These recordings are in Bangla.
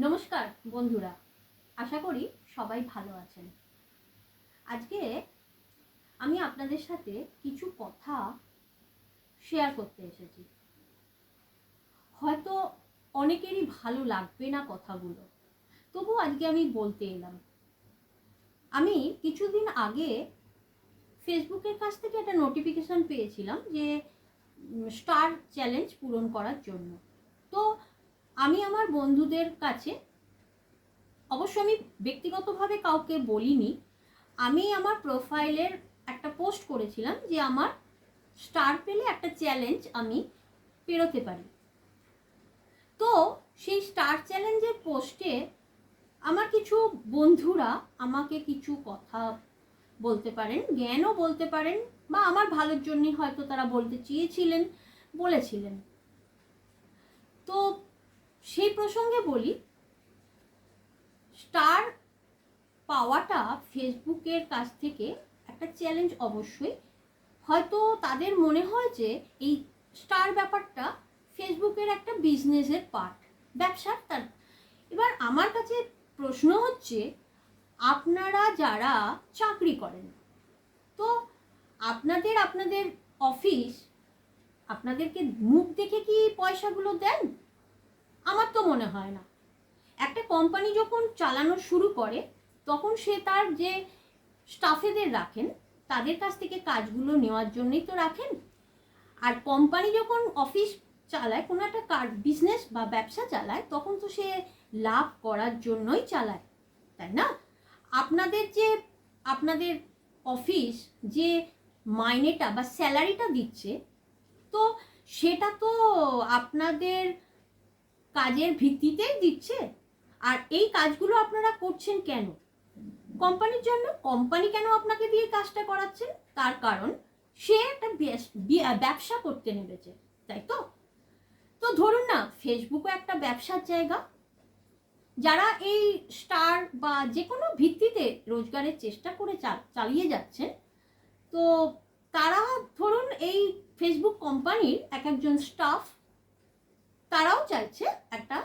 নমস্কার, বন্ধুরা। আশা করি সবাই ভালো আছেন। আজকে আমি আপনাদের সাথে কিছু কথা শেয়ার করতে এসেছি। হয়তো অনেকেরই ভালো লাগবে না কথাগুলো। তবু আজকে আমি বলতে এলাম। আমি কিছুদিন আগে ফেসবুকের কাছ থেকে একটা নোটিফিকেশান পেয়েছিলাম যে স্টার চ্যালেঞ্জ পূরণ করার জন্য। তো আমি আমার বন্ধুদের কাছে, অবশ্য আমি ব্যক্তিগতভাবে কাউকে বলিনি, আমি আমার প্রোফাইলের একটা পোস্ট করেছিলাম যে আমার স্টার পেলে একটা চ্যালেঞ্জ আমি পেরোতে পারি। তো সেই স্টার চ্যালেঞ্জের পোস্টে আমার কিছু বন্ধুরা আমাকে কিছু কথা বলতে পারেন, জ্ঞানও বলতে পারেন, বা আমার ভালোর জন্যই হয়তো তারা বলতে চেয়েছিলেন, বলেছিলেন। প্রসঙ্গে বলি, স্টার পাওয়াটা ফেসবুকের কাছ থেকে একটা চ্যালেঞ্জ অবশ্যই। হয়তো তাদের মনে হয় যে এই স্টার ব্যাপারটা ফেসবুকের একটা বিজনেসের পার্ট, ব্যবসার তার। এবার আমার কাছে প্রশ্ন হচ্ছে, আপনারা যারা চাকরি করেন, তো আপনাদের আপনাদের অফিস, আপনাদেরকে মুখ দেখে কি পয়সাগুলো দেন? আমার তো মনে হয় না। একটা কোম্পানি যখন চালানো শুরু করে, তখন সে তার যে স্টাফেদের রাখেন, তাদের কাছ থেকে কাজগুলো নেওয়ার জন্যই তো রাখেন। আর কোম্পানি যখন অফিস চালায়, কোনো একটা কার বিজনেস বা ব্যবসা চালায়, তখন তো সে লাভ করার জন্যই চালায়, তাই না? আপনাদের যে, আপনাদের অফিস যে মাইনেটা বা স্যালারিটা দিচ্ছে, তো সেটা তো আপনাদের কাজের ভিত্তিতেই দিচ্ছে। আর এই কাজগুলো আপনারা করছেন কেন? কোম্পানির জন্য কোম্পানি কেন আপনাকে দিয়ে কাজটা করাচ্ছেন তার কারণ সে একটা বেস- ব্যবসা করতে নেমেছে, তাই তো? তো ধরুন না ফেসবুকও একটা ব্যবসার জায়গা। যারা এই স্টার বা যে কোনো ভিত্তিতে রোজগারের চেষ্টা করে চালিয়ে যাচ্ছেন, তো তারা ধরুন এই ফেসবুক কোম্পানির এক একজন স্টাফ তারাও চাইছে একটা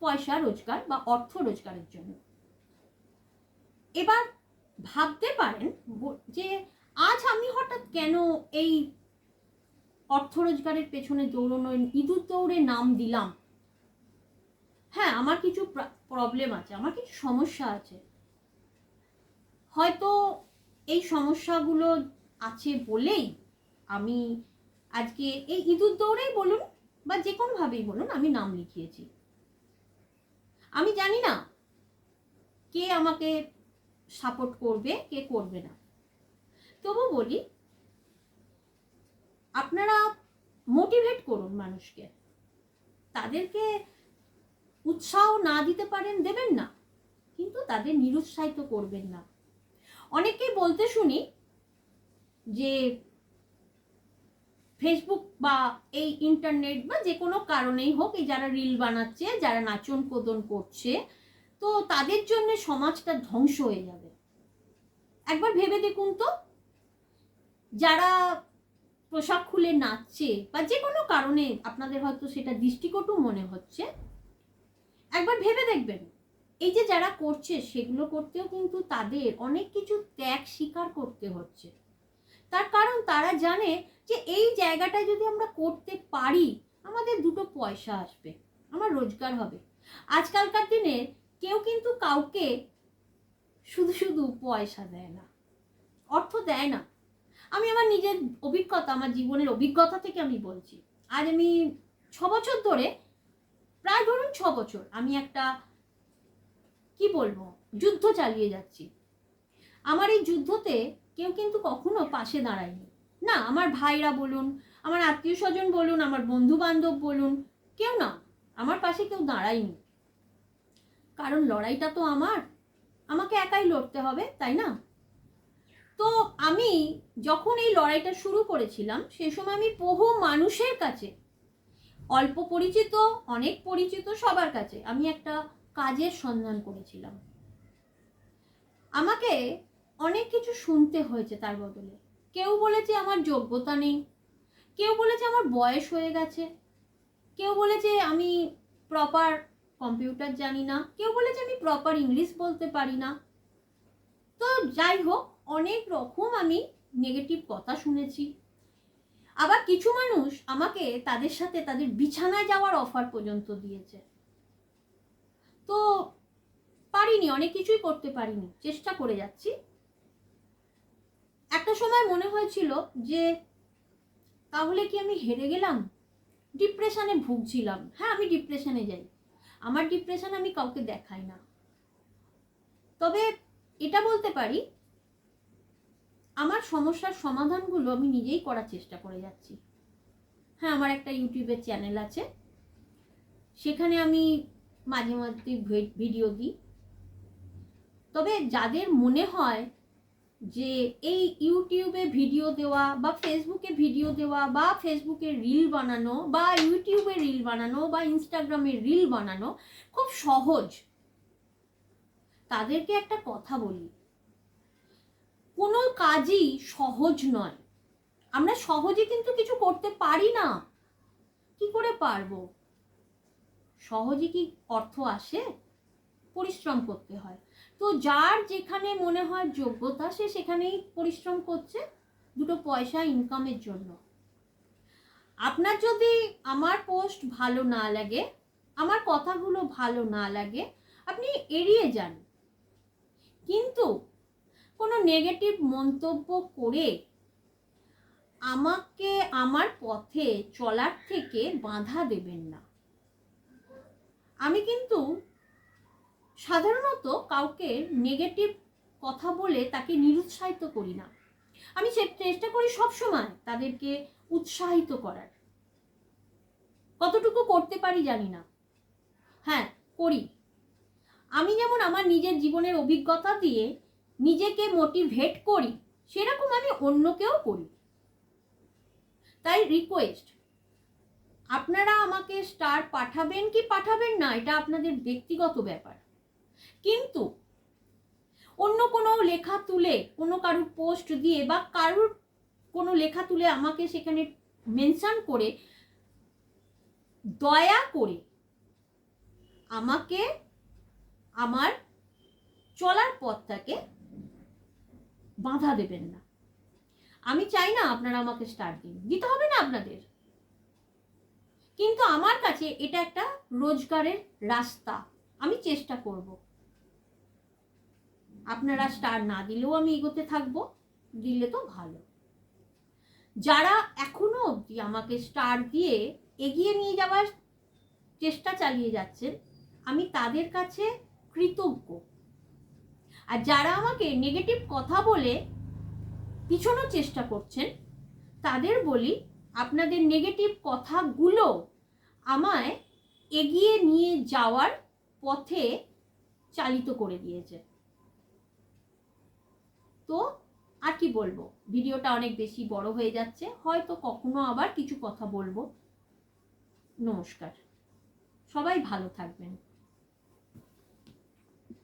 পয়সা রোজগার বা অর্থ রোজগারের জন্য। এবার ভাবতে পারেন যে আজ আমি হঠাৎ কেন এই অর্থ রোজগারের পেছনে দৌড়নো, ইঁদুর দৌড়ে নাম দিলাম? হ্যাঁ আমার কিছু প্রবলেম আছে, আমার কিছু সমস্যা আছে। হয়তো এই সমস্যাগুলো আছে বলেই আমি আজকে এই ইঁদুর দৌড়েই বলুন বা যে কোনোভাবেই বলুন, আমি নাম লিখিয়েছি। আমি জানি না কে আমাকে সাপোর্ট করবে, কে করবে না। তবু বলি, আপনারা মোটিভেট করুন মানুষকে। তাদেরকে উৎসাহ না দিতে পারেন, দেবেন না। কিন্তু তাদের নিরুৎসাহিত করবেন না। অনেকেই বলতে শুনি যে ফেসবুক বা এই ইন্টারনেট বা যে কোনো কারণেই হোক, এই যারা রিল বানাচ্ছে, যারা নাচন কোদন করছে, তো তাদের জন্য সমাজটা ধ্বংস হয়ে যাবে। একবার ভেবে দেখুন তো, যারা পোশাক খুলে নাচছে বা যে কোনো কারণে আপনাদের হয়তো সেটা দৃষ্টিকটু মনে হচ্ছে, একবার ভেবে দেখবেন। এই যে যারা করছে, সেগুলো করতেও কিন্তু তাদের অনেক কিছু ত্যাগ স্বীকার করতে হচ্ছে। তার কারণ তারা জানে যে এই জায়গাটা যদি আমরা করতে পারি, আমাদের দুটো পয়সা আসবে, আমার রোজগার হবে। আজকালকার দিনে কেউ কিন্তু কাউকে শুধু শুধু পয়সা দেয় না, অর্থ দেয় না। আমি আমার নিজের অভিজ্ঞতা, আমার জীবনের অভিজ্ঞতা থেকে আমি বলছি। আজ আমি ছ বছর ধরে, প্রায় ধরুন ছ বছর, আমি একটা, কি বলব, যুদ্ধ চালিয়ে যাচ্ছি। আমার এই যুদ্ধতে কেউ কিন্তু কখনো পাশে দাঁড়ায়নি। না, আমার ভাইরা বলুন, আমার আত্মীয় স্বজন বলুন, আমার বন্ধু বান্ধব বলুন, কেউ না, আমার পাশে কেউ দাঁড়ায়নি। কারণ লড়াইটা তো আমার, আমাকে একাই লড়তে হবে, তাই না? তো আমি যখন এই লড়াইটা শুরু করেছিলাম, সে সময় আমি বহু মানুষের কাছে, অল্প পরিচিত, অনেক পরিচিত সবার কাছে, আমি একটা কাজের সন্ধান করেছিলাম। আমাকে অনেক কিছু শুনতে হয়েছে তার বদলে। কেউ বলেছে আমার যোগ্যতা নেই। কেউ বলেছে আমার বয়স হয়ে গেছে। কেউ বলেছে আমি প্রপার কম্পিউটার জানি না। কেউ বলেছে আমি প্রপার ইংলিশ বলতে পারি না। তো যাই হোক, অনেক রকম আমি নেগেটিভ কথা শুনেছি। আবার কিছু মানুষ আমাকে তাদের সাথে তাদের বিছানায় যাওয়ার অফার পর্যন্ত দিয়েছে। তো পারিনি, অনেক কিছুই করতে পারিনি। চেষ্টা করে যাচ্ছি। একটা সময় মনে হয়েছিল যে, তাহলে কি আমি হেরে গেলাম? ডিপ্রেশনে ভুগছিলাম। হ্যাঁ আমি ডিপ্রেশনে যাই। আমার ডিপ্রেশন আমি কাউকে দেখাই না। তবে এটা বলতে পারি, আমার সমস্যার সমাধানগুলো আমি নিজেই করার চেষ্টা করে যাচ্ছি। হ্যাঁ আমার একটা ইউটিউবের চ্যানেল আছে। সেখানে আমি মাঝে মাঝে ভিডিও দিই। তবে যাদের মনে হয় যে এই ইউটিউবে ভিডিও দেওয়া বা ফেসবুকে ভিডিও দেওয়া বা ফেসবুকে রিল বানানো বা ইউটিউবে রিল বানানো বা ইনস্টাগ্রামে রিল বানানো খুব সহজ। তাদেরকে একটা কথা বলি। কোনো কাজই সহজ নয়। আমরা সহজে কিন্তু কিছু করতে পারি না। কি করে পারব? সহজে কি অর্থ আসে? পরিশ্রম করতে হয়। তো যার যেখানে মনে হয় যোগ্যতা, সে সেখানেই পরিশ্রম করছে দুটো পয়সা ইনকামের জন্য। আপনার যদি আমার পোস্ট ভালো না লাগে, আমার কথাগুলো ভালো না লাগে, আপনি এড়িয়ে যান। কিন্তু কোনো নেগেটিভ মন্তব্য করে আমাকে আমার পথে চলার থেকে বাধা দেবেন না। আমি কিন্তু সাধারণত কাউকে নেগেটিভ কথা বলে তাকে নিরুৎসাহিত করি না। আমি চেষ্টা করি সবসময় তাদেরকে উৎসাহিত করার। কতটুকু করতে পারি জানি না। হ্যাঁ করি। আমি যেমন আমার নিজের জীবনের অভিজ্ঞতা দিয়ে নিজেকে মোটিভেট করি, সেরকম আমি অন্যকেও করি। তাই রিকোয়েস্ট আপনারা আমাকে স্টার পাঠাবেন কি পাঠাবেন না, এটা আপনাদের ব্যক্তিগত ব্যাপার। কিন্তু অন্য কোনো লেখা তুলে, কোনো কারুর পোস্ট দিয়ে বা কারুর কোনো লেখা তুলে আমাকে সেখানে মেনশন করে, দয়া করে আমাকে, আমার চলার পথটাকে বাধা দেবেন না। আমি চাই না আপনারা আমাকে স্টার দিন। দিতে হবে না আপনাদের। কিন্তু আমার কাছে এটা একটা রোজগারের রাস্তা। আমি চেষ্টা করব। আপনারা স্টার না দিলেও আমি এগোতে থাকব, দিলে তো ভালো। যারা এখনও অবধি আমাকে স্টার দিয়ে এগিয়ে নিয়ে যাওয়ার চেষ্টা চালিয়ে যাচ্ছেন, আমি তাদের কাছে কৃতজ্ঞ। আর যারা আমাকে নেগেটিভ কথা বলে পিছনোর চেষ্টা করছেন, তাদের বলি, আপনাদের নেগেটিভ কথাগুলো আমায় এগিয়ে নিয়ে যাওয়ার পথে চালিত করে দিয়েছে। তো আর কি বলব? ভিডিওটা অনেক বেশি বড় হয়ে যাচ্ছে। হয়তো কখনো আবার কিছু কথা বলব। নমস্কার। সবাই ভালো থাকবেন।